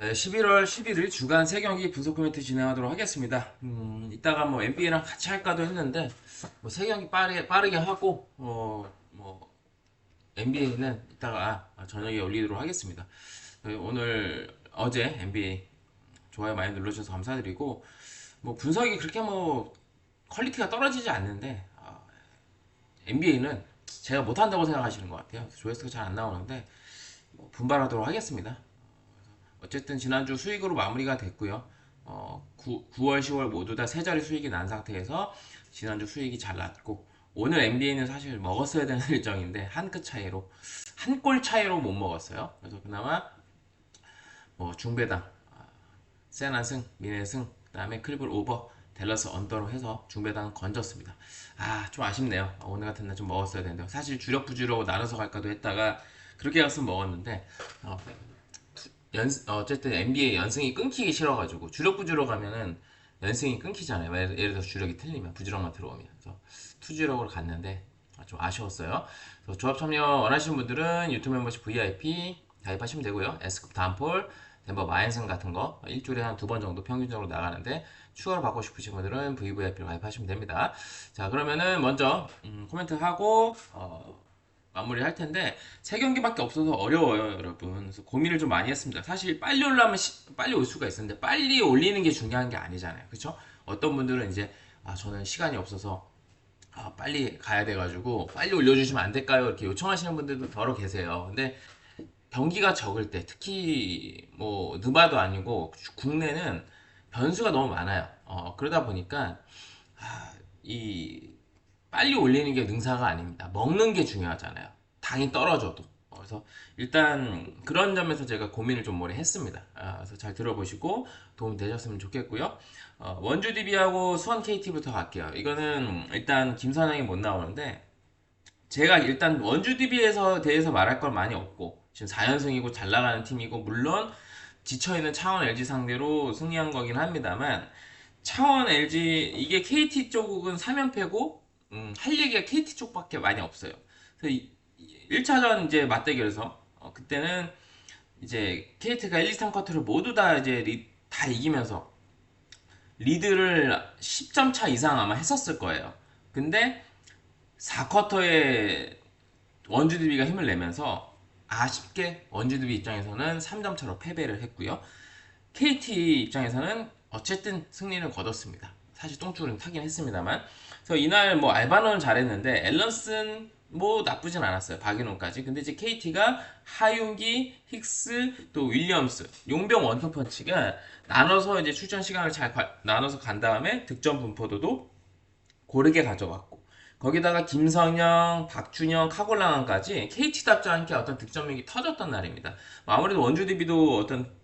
네, 11월 11일 주간 세 경기 분석 코멘트 진행하도록 하겠습니다. 음, 이따가 뭐 NBA랑 같이 할까도 했는데 뭐세 경기 빠르게 빠르게 하고 어, 뭐 NBA는 이따가 저녁에 올리도록 하겠습니다. 네, 오늘 어제 NBA 좋아요 많이 눌러주셔서 감사드리고 뭐 분석이 그렇게 뭐 퀄리티가 떨어지지 않는데 어, NBA는 제가 못한다고 생각하시는 것 같아요. 조회수가 잘 안 나오는데 뭐 분발하도록 하겠습니다. 어쨌든 지난주 수익으로 마무리가 됐고요. 어, 9, 월 10월 모두 다 세 자리 수익이 난 상태에서 지난주 수익이 잘 났고 오늘 NBA는 사실 먹었어야 되는 일정인데 한 끗 차이로 한 골 차이로 못 먹었어요. 그래서 그나마 뭐 중배당 아, 세나승, 미네승, 그다음에 클리블 오버, 델러스 언더로 해서 중배당 건졌습니다. 아 좀 아쉽네요. 오늘 같은 날 좀 먹었어야 되는데 사실 주력 부주로 나눠서 갈까도 했다가 그렇게 갔으면 먹었는데 어, 연, 어쨌든 NBA 연승이 끊기기 싫어가지고 주력 부주로 가면은 연승이 끊기잖아요. 예를, 들어서 주력이 틀리면 부주력만 들어오면 그래서 투주력으로 갔는데 아, 좀 아쉬웠어요. 그래서 조합 참여 원하시는 분들은 유튜브 멤버십 VIP 가입하시면 되고요. S급 다음폴, 덴버 마인승 같은 거 일주일에 한 두 번 정도 평균적으로 나가는데 추가로 받고 싶으신 분들은 VVIP로 가입하시면 됩니다. 자 그러면은 먼저 음, 코멘트 하고 어, 마무리 할 텐데 세 경기밖에 없어서 어려워요, 여러분. 그래서 고민을 좀 많이 했습니다. 사실 빨리 올라면 시- 빨리 올 수가 있었는데 빨리 올리는 게 중요한 게 아니잖아요, 그렇죠? 어떤 분들은 이제 아 저는 시간이 없어서 아, 빨리 가야 돼가지고 빨리 올려주시면 안 될까요? 이렇게 요청하시는 분들도 더러 계세요. 근데 경기가 적을 때 특히 뭐 느바도 아니고 국내는 변수가 너무 많아요. 어, 그러다 보니까 아, 이 빨리 올리는 게 능사가 아닙니다. 먹는 게 중요하잖아요. 당이 떨어져도. 어, 그래서 일단 그런 점에서 제가 고민을 좀 오래 했습니다. 아, 그래서 잘 들어보시고 도움 되셨으면 좋겠고요. 어, 원주 DB하고 수원 KT부터 갈게요. 이거는 일단 김선영이 못 나오는데 제가 일단 원주 DB에서 대해서 말할 건 많이 없고 지금 4연승이고 잘 나가는 팀이고 물론 지쳐있는 창원 LG 상대로 승리한 거긴 합니다만 창원 LG 이게 KT 쪽은 3연패고 음, 할 얘기가 KT 쪽밖에 많이 없어요. 그래서 1차전 이제 맞대결에서 어, 그때는 이제 KT가 1, 2, 3쿼터를 모두 다 이제 리- 다 이기면서 리드를 10점 차 이상 아마 했었을 거예요. 근데 4쿼터에 원주드비가 힘을 내면서 아쉽게 원주드비 입장에서는 3점 차로 패배를 했고요. KT 입장에서는 어쨌든 승리를 거뒀습니다. 사실 똥줄은 타긴 했습니다만. 그래서 이날 뭐 알바노는 잘했는데 앨런슨 뭐 나쁘진 않았어요. 박인호까지. 근데 이제 KT가 하윤기, 힉스, 또 윌리엄스, 용병 원투 펀치가 나눠서 이제 출전 시간을 잘 가- 나눠서 간 다음에 득점 분포도도 고르게 가져갔고 거기다가 김성영, 박준영, 카골랑안까지 KT답지 않게 어떤 득점력이 터졌던 날입니다. 뭐 아무래도 원주 DB도 어떤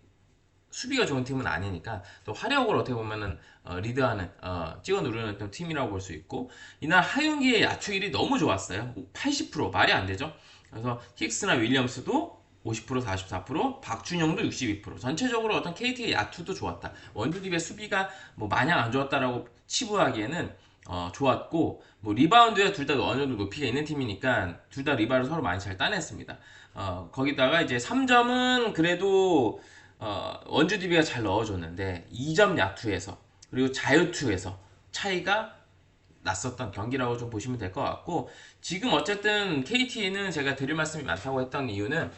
수비가 좋은 팀은 아니니까 또 화력을 어떻게 보면은 어, 리드하는 어, 찍어 누르는 어떤 팀이라고 볼 수 있고 이날 하윤기의 야투율이 너무 좋았어요. 80% 말이 안 되죠. 그래서 힉스나 윌리엄스도 50% 44% 박준영도 62% 전체적으로 어떤 KT의 야투도 좋았다. 원주딥의 수비가 뭐 마냥 안 좋았다라고 치부하기에는 어, 좋았고 뭐 리바운드에 둘 다 어느 정도 높이가 있는 팀이니까 둘 다 리바를 서로 많이 잘 따냈습니다. 어, 거기다가 이제 3점은 그래도 어, 원주 DB가 잘 넣어줬는데 2점 야투에서 그리고 자유투에서 차이가 났었던 경기라고 좀 보시면 될 것 같고 지금 어쨌든 KT는 제가 드릴 말씀이 많다고 했던 이유는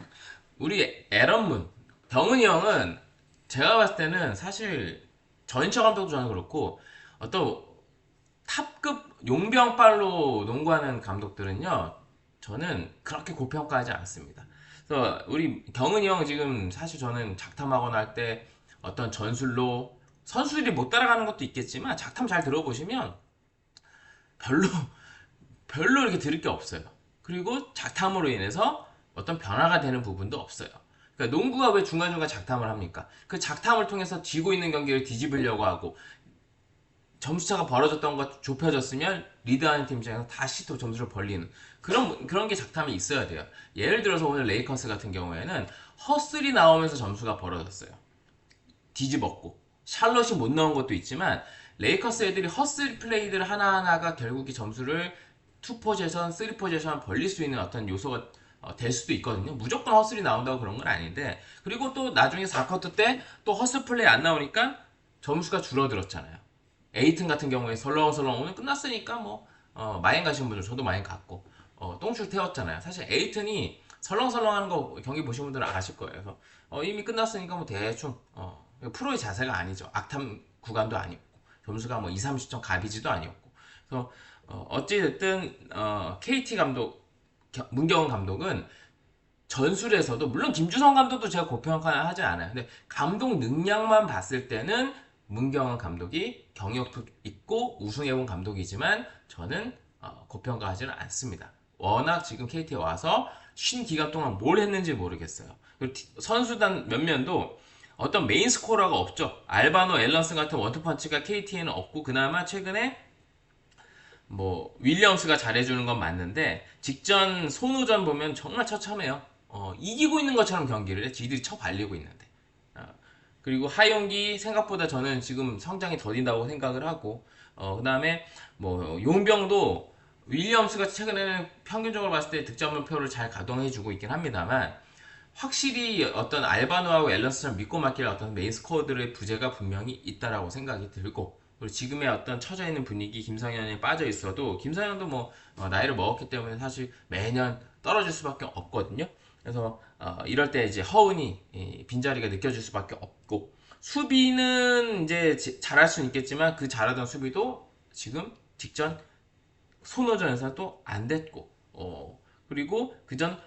우리 에런문 경은이 형은 제가 봤을 때는 사실 전인철 감독도 저는 그렇고 어떤 탑급 용병빨로 농구하는 감독들은요 저는 그렇게 고평가하지 않습니다. 그래서 우리 경은이 형 지금 사실 저는 작탐학원 할때 어떤 전술로 선수들이 못 따라가는 것도 있겠지만 작탐 잘 들어보시면 별로 별로 이렇게 들을 게 없어요. 그리고 작탐으로 인해서 어떤 변화가 되는 부분도 없어요. 그러니까 농구가 왜 중간중간 작탐을 합니까? 그 작탐을 통해서 지고 있는 경기를 뒤집으려고 하고 점수차가 벌어졌던 것 좁혀졌으면 리드하는 팀 입장에서 다시 또 점수를 벌리는 그런 그런 게 작탐이 있어야 돼요. 예를 들어서 오늘 레이커스 같은 경우에는 허슬이 나오면서 점수가 벌어졌어요. 뒤집었고 샬롯이 못 넣은 것도 있지만 레이커스 애들이 허슬 플레이들 하나하나가 결국에 점수를 투 포제션, 쓰리 포제션 벌릴 수 있는 어떤 요소가 어, 될 수도 있거든요. 무조건 허슬이 나온다고 그런 건 아닌데 그리고 또 나중에 4쿼터 때 또 허슬 플레이 안 나오니까 점수가 줄어들었잖아요. 에이튼 같은 경우에 설렁설렁 오늘 끝났으니까 뭐 어, 마인 가신 분들 저도 마인 갔고 어, 똥줄 태웠잖아요. 사실 에이튼이 설렁설렁하는 거 경기 보신 분들은 아실 거예요. 그래서 어, 이미 끝났으니까 뭐 대충 어, 프로의 자세가 아니죠. 악탐 구간도 아니고 점수가 뭐 2, 30점 가비지도 아니었고 그래서 어, 어찌됐든 어, KT 감독 겨- 문경은 감독은 전술에서도 물론 김주성 감독도 제가 고평가하지 않아요. 근데 감독 능력만 봤을 때는 문경은 감독이 경력도 있고 우승해본 감독이지만 저는 어, 고평가하지는 않습니다. 워낙 지금 KT에 와서 쉰 기간 동안 뭘 했는지 모르겠어요. 선수단 몇면도 어떤 메인 스코어가 없죠. 알바노, 앨런스 같은 원투펀치가 KT에는 없고 그나마 최근에 뭐 윌리엄스가 잘해주는 건 맞는데 직전 손우전 보면 정말 처참해요. 어, 이기고 있는 것처럼 경기를 해. 지들이 쳐 발리고 있는데. 어, 그리고 하용기 생각보다 저는 지금 성장이 더딘다고 생각을 하고 어, 그 다음에 뭐 용병도 윌리엄스가 최근에는 평균적으로 봤을 때 득점표를 잘 가동해주고 있긴 합니다만 확실히 어떤 알바노하고 앨런스처럼 믿고 맡길 어떤 메인 스코어들의 부재가 분명히 있다라고 생각이 들고 그리고 지금의 어떤 처져 있는 분위기 김성현이 빠져 있어도 김성현도 뭐 어, 나이를 먹었기 때문에 사실 매년 떨어질 수밖에 없거든요. 그래서 어, 이럴 때 이제 허운이 이 빈자리가 느껴질 수밖에 없고 수비는 이제 지- 잘할 수는 있겠지만 그 잘하던 수비도 지금 직전 손호전 에서도 안 됐고 어, 그리고 그전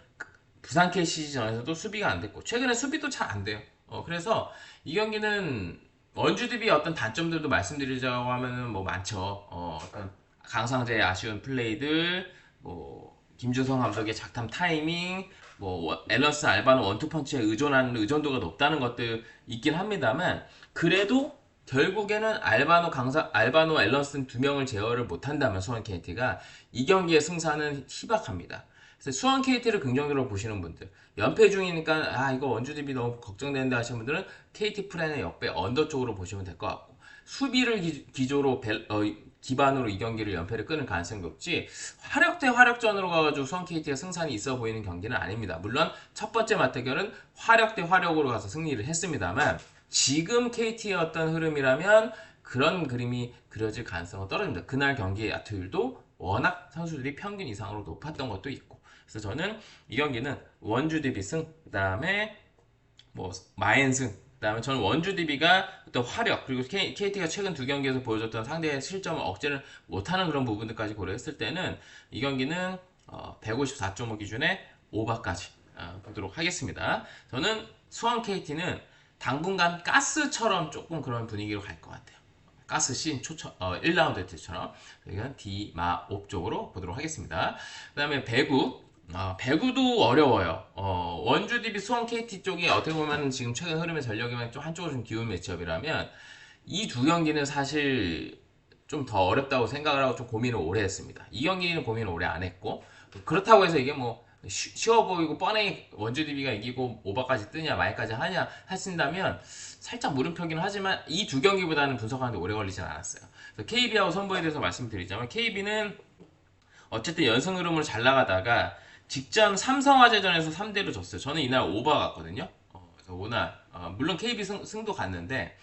부산 KC전에서도 수비가 안 됐고 최근에 수비도 잘 안 돼요. 어, 그래서 이 경기는 원주DB의 어떤 단점들도 말씀드리자고 하면은 뭐 많죠. 어, 어떤 강상재의 아쉬운 플레이들, 뭐 김주성 감독의 작탐 타이밍, 뭐 워- 앨런스 알바노 원투펀치에 의존하는 의존도가 높다는 것들 있긴 합니다만 그래도 결국에는 알바노 강사 알바노 앨런슨 두 명을 제어를 못한다면 수원 KT가 이 경기의 승산은 희박합니다. 그래서 수원 KT를 긍정적으로 보시는 분들 연패 중이니까 아 이거 원주 DB 너무 걱정되는데 하시는 분들은 KT 프랜의 역배 언더 쪽으로 보시면 될 것 같고 수비를 기, 조로 기반으로 이 경기를 연패를 끊을 가능성이 높지 화력 대 화력전으로 가가지고 수원 KT가 승산이 있어 보이는 경기는 아닙니다. 물론 첫 번째 맞대결은 화력 대 화력으로 가서 승리를 했습니다만 지금 KT의 어떤 흐름이라면 그런 그림이 그려질 가능성은 떨어집니다. 그날 경기의 야투율도 워낙 선수들이 평균 이상으로 높았던 것도 있고 그래서 저는 이 경기는 원주 DB 승, 그 다음에 뭐 마엔 승, 그 다음에 저는 원주 DB가 어떤 화력 그리고 KT가 최근 두 경기에서 보여줬던 상대의 실점을 억제를 못하는 그런 부분들까지 고려했을 때는 이 경기는 어, 154.5 기준에 오바까지 어, 보도록 하겠습니다. 저는 수원 KT는 당분간 가스처럼 조금 그런 분위기로 갈 것 같아요. 가스 씬 초청 어, 1라운드 때처럼 이건 디마옵 쪽으로 보도록 하겠습니다. 그 다음에 배구 어, 배구도 어려워요. 어, 원주 DB 수원 KT 쪽이 어떻게 보면 지금 최근 흐름의 전력이면 좀 한쪽으로 좀 기운 매치업이라면 이 두 경기는 사실 좀 더 어렵다고 생각을 하고 좀 고민을 오래 했습니다. 이 경기는 고민을 오래 안 했고 그렇다고 해서 이게 뭐 쉬- 쉬워 보이고 뻔히 원주 DB가 이기고 오버까지 뜨냐 말까지 하냐 하신다면 살짝 물음표긴 하지만 이 두 경기보다는 분석하는데 오래 걸리진 않았어요. KB하고 선보에 대해서 말씀드리자면 KB는 어쨌든 연승 흐름으로 잘 나가다가 직전 삼성화재전에서 3대로 졌어요. 저는 이날 오버 갔거든요. 어, 그래서 오날 어, 물론 KB 승, 승도 갔는데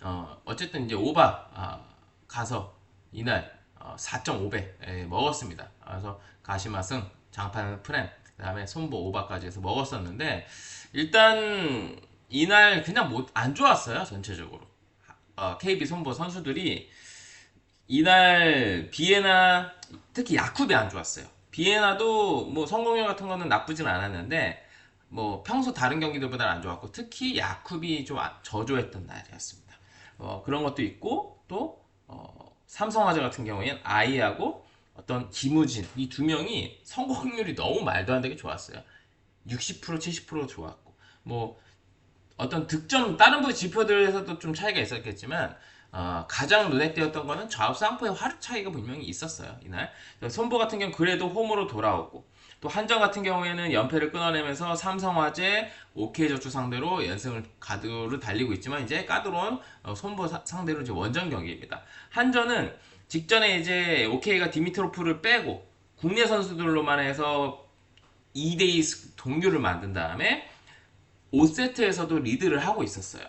어, 어쨌든 이제 오바 아, 가서 이날 어, 4.5배 예, 먹었습니다. 그래서 가시마 승, 장판 프렌, 그다음에 손보 오바까지 해서 먹었었는데 일단 이날 그냥 못 안 좋았어요 전체적으로 어, KB 손보 선수들이 이날 비에나 특히 야쿠비 안 좋았어요. 비에나도 뭐 성공률 같은 거는 나쁘진 않았는데 뭐 평소 다른 경기들보다는 안 좋았고 특히 야쿠비 좀 아- 저조했던 날이었습니다. 어, 그런 것도 있고 또 어, 삼성화재 같은 경우에는 아이하고 어떤 김우진 이 두 명이 성공률이 너무 말도 안 되게 좋았어요. 60% 70% 좋았고. 뭐 어떤 득점 다른 부 지표들에서도 좀 차이가 있었겠지만 어, 가장 눈에 띄었던 거는 좌우 쌍포의 화력 차이가 분명히 있었어요 이날. 손보 같은 경우 는 그래도 홈으로 돌아오고 또 한정 같은 경우에는 연패를 끊어내면서 삼성화재 OK저축 상대로 연승을 가드로 달리고 있지만 이제 까드론 어, 손보 사- 상대로 이제 원정 경기입니다. 한전은 직전에 이제 OK가 디미트로프를 빼고 국내 선수들로만 해서 2대2 동률을 만든 다음에 5세트에서도 리드를 하고 있었어요.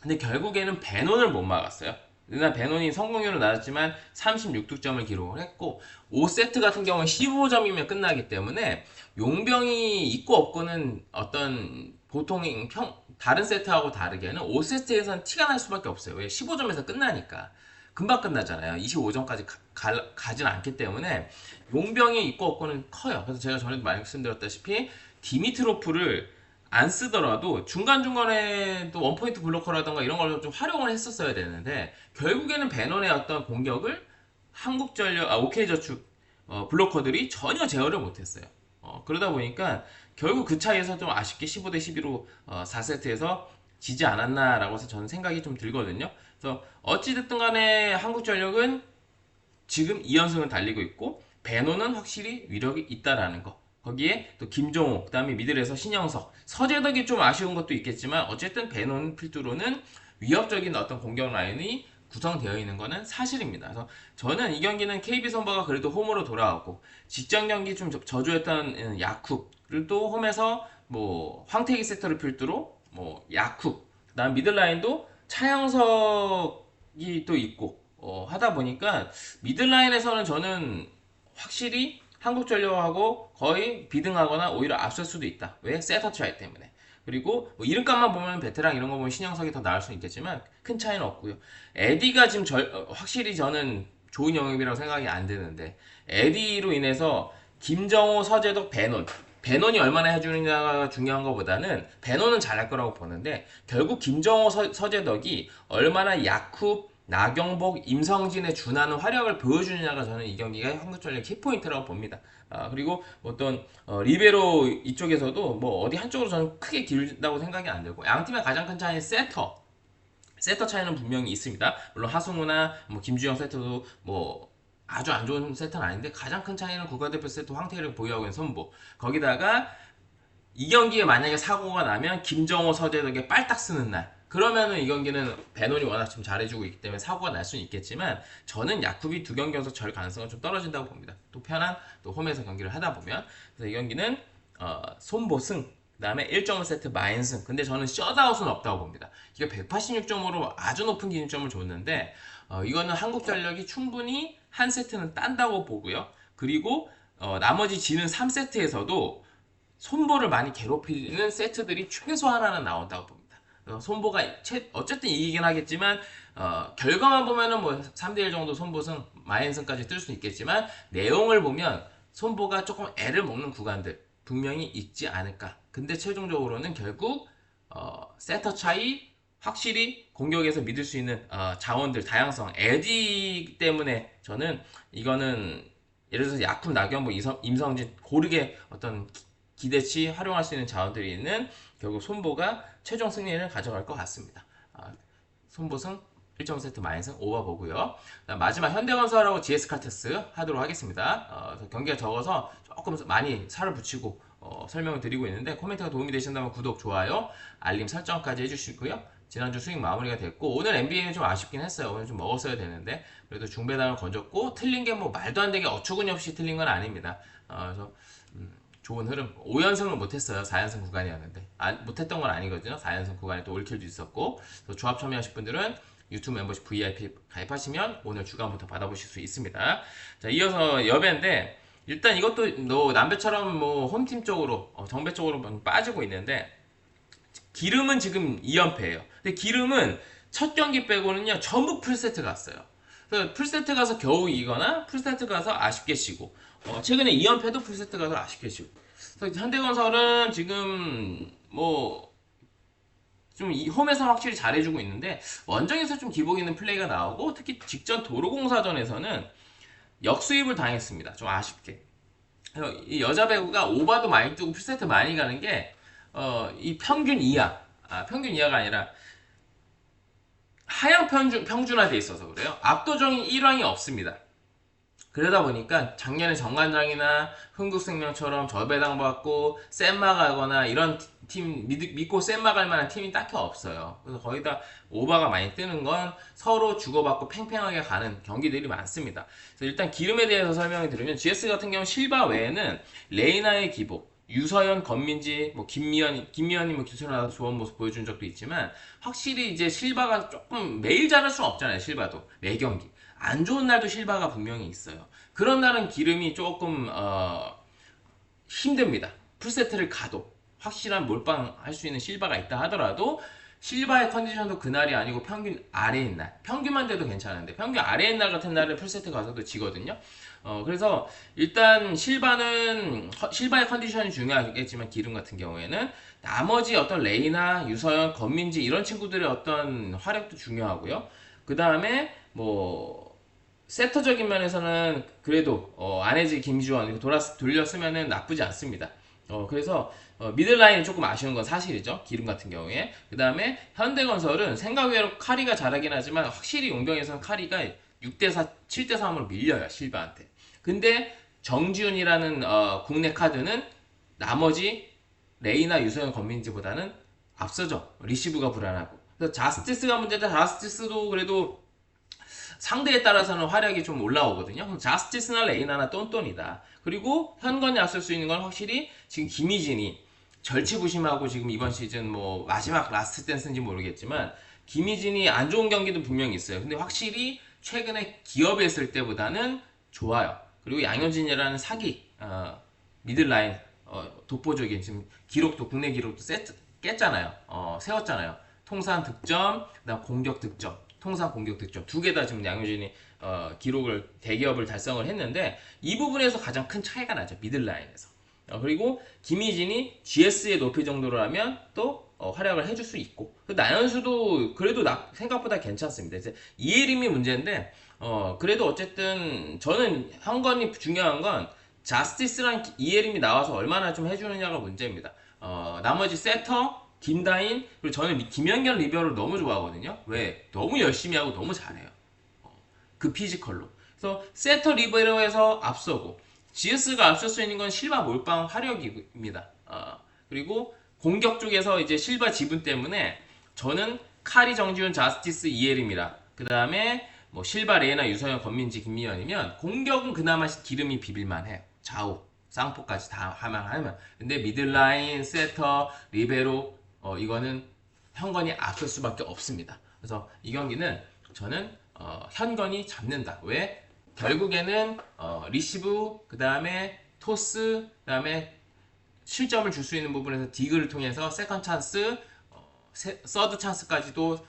근데 결국에는 베논을 못 막았어요. 그러나 베논이 성공률은 낮았지만 36득점을 기록을 했고 5세트 같은 경우는 15점이면 끝나기 때문에 용병이 있고 없고는 어떤 보통 평 다른 세트하고 다르게는 5세트에서는 티가 날 수밖에 없어요. 왜 15점에서 끝나니까 금방 끝나잖아요. 25점까지 가, 가, 진 않기 때문에 용병이 있고 없고는 커요. 그래서 제가 전에도 말씀드렸다시피 디미트로프를 안 쓰더라도 중간중간에도 원포인트 블로커라던가 이런 걸 좀 활용을 했었어야 되는데 결국에는 베논의 어떤 공격을 한국전력, 아, OK저축 어, 블로커들이 전혀 제어를 못했어요. 어, 그러다 보니까 결국 그 차이에서 좀 아쉽게 15대 11로 어, 4세트에서 지지 않았나라고 해서 저는 생각이 좀 들거든요. 그래서 어찌됐든 간에 한국전력은 지금 2연승을 달리고 있고 베논은 확실히 위력이 있다라는 거. 거기에 또 김종호, 그다음에 미들에서 신영석, 서재덕이 좀 아쉬운 것도 있겠지만 어쨌든 베논 필두로는 위협적인 어떤 공격 라인이 구성되어 있는 것은 사실입니다. 그래서 저는 이 경기는 KB 선바가 그래도 홈으로 돌아왔고 직전 경기 좀 저조했던 야쿡을 또 홈에서 뭐 황태기 세터를 필두로 뭐 야쿡, 그다음 미들라인도 차영석이 또 있고 어, 하다 보니까 미들라인에서는 저는 확실히 한국전력하고 거의 비등하거나 오히려 앞설 수도 있다. 왜? 세터 차이 때문에. 그리고 뭐 이름값만 보면 베테랑 이런 거 보면 신영석이 더 나을 수는 있겠지만 큰 차이는 없고요. 에디가 지금 절, 어, 확실히 저는 좋은 영입이라고 생각이 안 드는데 에디로 인해서 김정호, 서재덕, 배논 배논이 얼마나 해주느냐가 중요한 것보다는 배논은 잘할 거라고 보는데 결국 김정호, 서, 서재덕이 얼마나 야쿠 나경복, 임성진의 준하는 활약을 보여주느냐가 저는 이 경기가 한국전력 키포인트라고 봅니다. 아, 그리고 어떤 어, 리베로 이쪽에서도 뭐 어디 한쪽으로 저는 크게 길다고 생각이 안 들고 양 팀의 가장 큰 차이는 세터. 세터 차이는 분명히 있습니다. 물론 하승우나 뭐 김주영 세터도 뭐 아주 안 좋은 세터는 아닌데 가장 큰 차이는 국가대표 세터 황태를 보유하고 있는 선보. 거기다가 이 경기에 만약에 사고가 나면 김정호 서재덕에 빨딱 쓰는 날 그러면은 이 경기는 베논이 워낙 좀 잘해주고 있기 때문에 사고가 날 수는 있겠지만 저는 야쿠비 두 경기 연속 절 가능성은 좀 떨어진다고 봅니다. 또 편한 또 홈에서 경기를 하다 보면 그래서 이 경기는 어, 손보승 그다음에 1.5 세트 마인승 근데 저는 셧아웃은 없다고 봅니다. 이게 186점으로 아주 높은 기준점을 줬는데 어, 이거는 한국전력이 충분히 한 세트는 딴다고 보고요. 그리고 어, 나머지 지는 3세트에서도 손보를 많이 괴롭히는 세트들이 최소 하나는 나온다고 봅니다. 어, 손보가 어쨌든 이기긴 하겠지만 어, 결과만 보면은 뭐 3대1 정도 손보승 마인승까지 뜰 수 있겠지만 내용을 보면 손보가 조금 애를 먹는 구간들 분명히 있지 않을까. 근데 최종적으로는 결국 어, 세터 차이 확실히 공격에서 믿을 수 있는 어, 자원들 다양성 에디 때문에 저는 이거는 예를 들어서 야쿰 나경보 임성진 고르게 어떤 기대치 활용할 수 있는 자원들이 있는 결국 손보가 최종 승리를 가져갈 것 같습니다. 아, 손보승 1.5세트 마이너스 오버 보고요. 마지막 현대건설하고 GS칼텍스 하도록 하겠습니다. 어, 경기가 적어서 조금 많이 살을 붙이고 어, 설명을 드리고 있는데 코멘트가 도움이 되신다면 구독, 좋아요, 알림 설정까지 해주시고요. 지난주 수익 마무리가 됐고 오늘 NBA는 좀 아쉽긴 했어요. 오늘 좀 먹었어야 되는데 그래도 중배당을 건졌고 틀린 게 뭐 말도 안 되게 어처구니 없이 틀린 건 아닙니다. 어, 그래서 음, 좋은 흐름. 5연승을 못했어요. 4연승 구간이었는데. 아, 못했던 건 아니거든요. 4연승 구간에 또 올킬도 있었고. 또 조합 참여하실 분들은 유튜브 membership VIP 가입하시면 오늘 주간부터 받아보실 수 있습니다. 자, 이어서 여배인데, 일단 이것도 너 남배처럼 뭐 홈팀 쪽으로, 어, 정배 쪽으로 빠지고 있는데, 기름은 지금 2연패예요. 근데 기름은 첫 경기 빼고는요, 전부 풀세트 갔어요. 그래서 풀세트 가서 겨우 이거나 풀세트 가서 아쉽게 쉬고 어, 최근에 2연패도 풀세트 가서 아쉽게 쉬고 그래서 현대건설은 지금 뭐좀 홈에서 확실히 잘해주고 있는데 원정에서 좀 기복 있는 플레이가 나오고 특히 직전 도로공사전에서는 역수입을 당했습니다. 좀 아쉽게. 이 여자 배구가 오바도 많이 뜨고 풀세트 많이 가는 게 어, 이 평균 이하, 아, 평균 이하가 아니라 하향 평준, 평준화돼 있어서 그래요. 압도적인 1왕이 없습니다. 그러다 보니까 작년에 정관장이나 흥국생명처럼 저배당 받고 센마 가거나 이런 팀 믿고 센마 갈 만한 팀이 딱히 없어요. 그래서 거의 다 오바가 많이 뜨는 건 서로 주고받고 팽팽하게 가는 경기들이 많습니다. 그래서 일단 기름에 대해서 설명을 드리면 GS 같은 경우 실바 외에는 레이나의 기복, 유서연, 건민지, 뭐 김미연, 김미연이 뭐 기술하다 좋은 모습 보여준 적도 있지만 확실히 이제 실바가 조금 매일 잘할 수는 없잖아요. 실바도 매 경기 안 좋은 날도 실바가 분명히 있어요. 그런 날은 기름이 조금 어, 힘듭니다. 풀세트를 가도 확실한 몰빵 할 수 있는 실바가 있다 하더라도 실바의 컨디션도 그날이 아니고 평균 아래인 날 평균만 돼도 괜찮은데 평균 아래인 날 같은 날은 풀세트 가서도 지거든요. 어, 그래서 일단 실바는 허- 실바의 컨디션이 중요하겠지만 기름 같은 경우에는 나머지 어떤 레이나 유서연, 건민지 이런 친구들의 어떤 활약도 중요하고요. 그 다음에 뭐 세터적인 면에서는 그래도 어, 안해지 김주원 돌아 돌렸으면은 나쁘지 않습니다. 어, 그래서 어, 미들라인이 조금 아쉬운 건 사실이죠. 기름 같은 경우에. 그 다음에 현대건설은 생각외로 카리가 잘하긴 하지만 확실히 용병에서는 카리가 6대4, 7대3으로 밀려요. 실바한테. 근데 정지훈이라는 어, 국내 카드는 나머지 레이나 유소연 건민지보다는 앞서죠. 리시브가 불안하고. 그래서 자스티스가 문제다. 자스티스도 그래도 상대에 따라서는 활약이 좀 올라오거든요. 그럼 자스티스나 레이나나 똔똔이다. 그리고 현건이 앞설 수 있는 건 확실히 지금 김희진이 절치부심하고 지금 이번 시즌 뭐 마지막 라스트 댄스인지 모르겠지만 김희진이 안 좋은 경기도 분명히 있어요. 근데 확실히 최근에 기업에 있을 때보다는 좋아요. 그리고 양효진이라는 사기 어, 미들라인 어, 독보적인 지금 기록도 국내 기록도 세트 깼잖아요. 어, 세웠잖아요. 통산 득점, 그다음 공격 득점, 통산 공격 득점 두 개 다 지금 양효진이 어, 기록을 대기업을 달성을 했는데 이 부분에서 가장 큰 차이가 나죠 미들라인에서. 어, 그리고 김희진이 GS의 높이 정도라면 또 어, 활약을 해줄 수 있고 그 나연수도 그래도 나- 생각보다 괜찮습니다. 이제 이예림이 문제인데 어, 그래도 어쨌든 저는 현건이 중요한 건 자스티스랑 이예림이 나와서 얼마나 좀 해주느냐가 문제입니다. 어, 나머지 세터, 김다인, 그리고 저는 미- 김연결 리베로를 너무 좋아하거든요. 왜? 너무 열심히 하고 너무 잘해요. 어, 그 피지컬로. 그래서 세터 리베로에서 앞서고, GS가 앞설 수 있는 건 실바 몰빵 화력입니다. 어, 그리고 공격 쪽에서 이제 실바 지분 때문에 저는 카리 정지훈 자스티스 이예림이라 그 다음에 뭐 실바 레이나 유서연 권민지 김미연이면 공격은 그나마 기름이 비빌만 해요 좌우 쌍포까지 다 하면 하면. 근데 미들라인 세터 리베로 어, 이거는 현건이 앞설 수밖에 없습니다. 그래서 이 경기는 저는 어, 현건이 잡는다. 왜 결국에는 어, 리시브 그 다음에 토스 그 다음에 실점을 줄 수 있는 부분에서 디그를 통해서 세컨 찬스, 어, 세- 서드 찬스까지도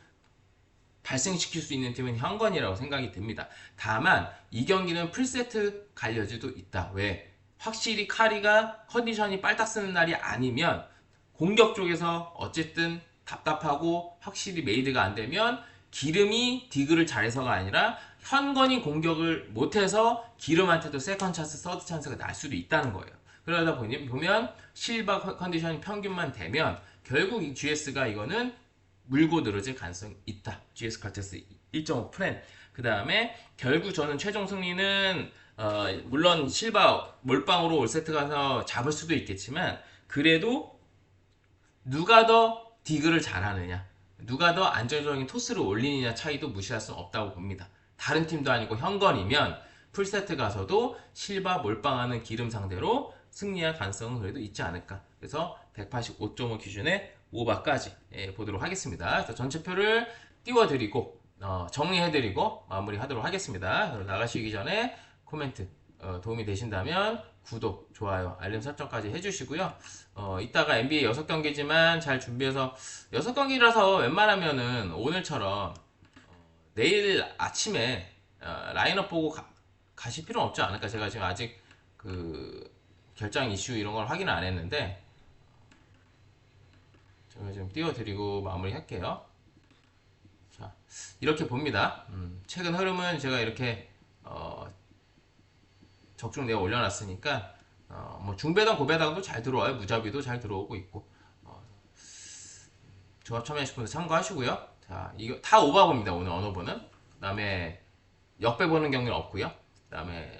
발생시킬 수 있는 팀은 현건이라고 생각이 듭니다. 다만 이 경기는 풀세트 갈 여지도 있다. 왜? 확실히 카리가 컨디션이 빨딱 쓰는 날이 아니면 공격 쪽에서 어쨌든 답답하고 확실히 메이드가 안 되면 기름이 디그를 잘해서가 아니라 현건이 공격을 못해서 기름한테도 세컨 찬스, 서드 찬스가 날 수도 있다는 거예요. 그러다 보니 보면 실바 컨- 컨디션이 평균만 되면 결국 이 GS가 이거는 물고 늘어질 가능성이 있다. GS 칼테스 1.5 프렌. 그 다음에 결국 저는 최종 승리는 어, 물론 실바 몰빵으로 올 세트 가서 잡을 수도 있겠지만 그래도 누가 더 디그를 잘하느냐, 누가 더 안정적인 토스를 올리느냐 차이도 무시할 수 없다고 봅니다. 다른 팀도 아니고 현건이면 풀세트 가서도 실바 몰빵하는 기름 상대로 승리할 가능성은 그래도 있지 않을까. 그래서 185.5 기준의 오바까지 예, 보도록 하겠습니다. 그래서 전체표를 띄워드리고 어, 정리해드리고 마무리하도록 하겠습니다. 나가시기 전에 코멘트 어, 도움이 되신다면 구독, 좋아요, 알림 설정까지 해주시고요. 어, 이따가 NBA 6경기지만 잘 준비해서 6경기라서 웬만하면은 오늘처럼 어, 내일 아침에 어, 라인업 보고 가, 가실 필요는 없지 않을까. 제가 지금 아직 그 결정 이슈 이런 걸 확인 안 했는데 제가 지금 띄워드리고 마무리 할게요. 자, 이렇게 봅니다. 음, 최근 흐름은 제가 이렇게 어, 적중 내어 올려놨으니까 어, 뭐 중배당 고배당도 잘 들어와요. 무자비도 잘 들어오고 있고 어, 조합 참여하실 분들 참고하시고요. 자, 이거 다 오버봅니다. 오늘 언어보는. 그 다음에 역배 보는 경우는 없고요. 그 다음에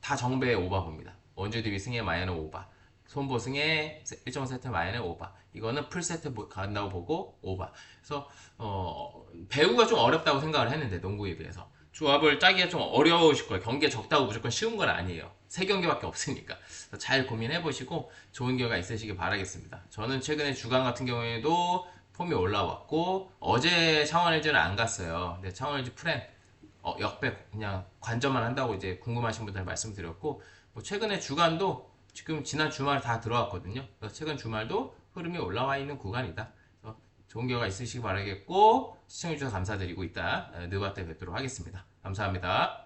다 정배 오버봅니다. 원주 DB 승에 마이너 오버. 손보 승에 1.5세트 마이너 오버. 이거는 풀세트 보- 간다고 보고 오버. 그래서 어, 배우가 좀 어렵다고 생각을 했는데 농구에 비해서 조합을 짜기가 좀 어려우실 거예요. 경기가 적다고 무조건 쉬운 건 아니에요. 세 경기밖에 없으니까. 잘 고민해 보시고 좋은 결과 있으시길 바라겠습니다. 저는 최근에 주간 같은 경우에도 폼이 올라왔고 어제 창원 LG는 안 갔어요. 근데 창원 LG 프렌 어, 역백 그냥 관전만 한다고 이제 궁금하신 분들 말씀드렸고 뭐 최근에 주간도 지금 지난 주말 다 들어왔거든요. 그래서 최근 주말도 흐름이 올라와 있는 구간이다. 그래서 좋은 결과 있으시기 바라겠고 시청해주셔서 감사드리고 이따 느바 때 뵙도록 하겠습니다. 감사합니다.